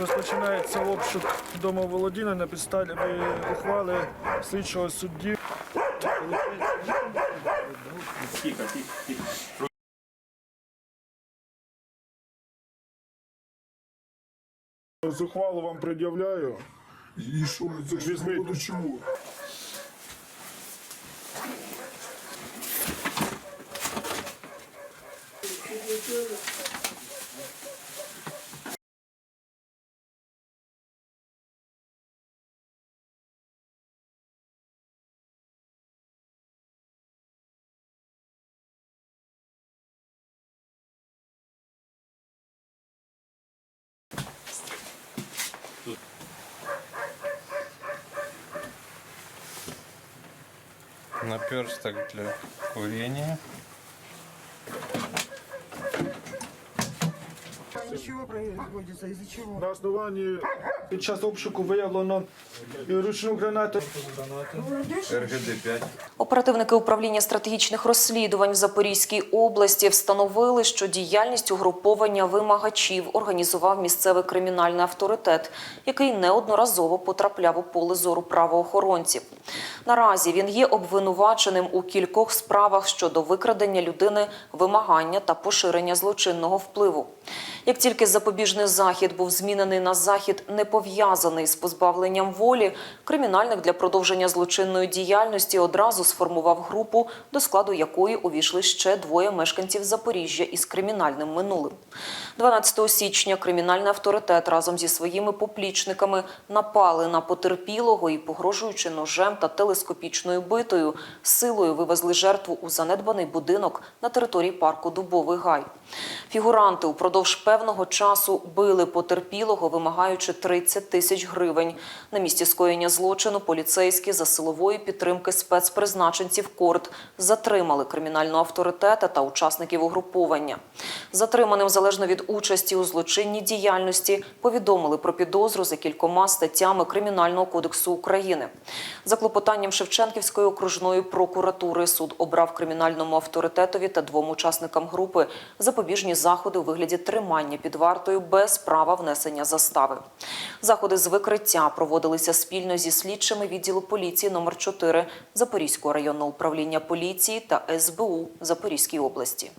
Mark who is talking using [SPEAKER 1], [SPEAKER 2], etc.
[SPEAKER 1] Розпочинається обшук домоволодіння на підставі ухвали слідчого судді.
[SPEAKER 2] З.
[SPEAKER 3] Зухвалу вам пред'являю.
[SPEAKER 4] І що, це ж
[SPEAKER 3] Візьміть.
[SPEAKER 4] до
[SPEAKER 5] Наперсток для курения.
[SPEAKER 6] Из чего производится? Из-за чего?
[SPEAKER 1] На основанні під час обшуку виявлено ручну гранату.
[SPEAKER 5] РГД-5.
[SPEAKER 7] Оперативники управління стратегічних розслідувань в Запорізькій області встановили, що діяльність угруповання вимагачів організував місцевий кримінальний авторитет, який неодноразово потрапляв у поле зору правоохоронців. Наразі він є обвинуваченим у кількох справах щодо викрадення людини, вимагання та поширення злочинного впливу. Як тільки запобіжний захід був змінений на захід, не пов'язаний з позбавленням волі, кримінальник для продовження злочинної діяльності одразу сформував групу, до складу якої увійшли ще двоє мешканців Запоріжжя із кримінальним минулим. 12 січня кримінальний авторитет разом зі своїми поплічниками напали на потерпілого і, погрожуючи ножем та телескопічною битою, силою вивезли жертву у занедбаний будинок на території парку Дубовий Гай. Фігуранти упродовж певного часу били потерпілого, вимагаючи 30 тисяч гривень. На місці скоєння злочину поліцейські за силової підтримки спецпризначенців КОРД затримали кримінального авторитета та учасників угруповання. Затриманим залежно від участі у злочинній діяльності повідомили про підозру за кількома статтями Кримінального кодексу України. За клопотанням Шевченківської окружної прокуратури суд обрав кримінальному авторитетові та двом учасникам групи запобіжні заходи у вигляді тримання під вартою без права внесення застави. Заходи з викриття проводилися спільно зі слідчими відділу поліції номер 4 Запорізького районного управління поліції та СБУ Запорізькій області.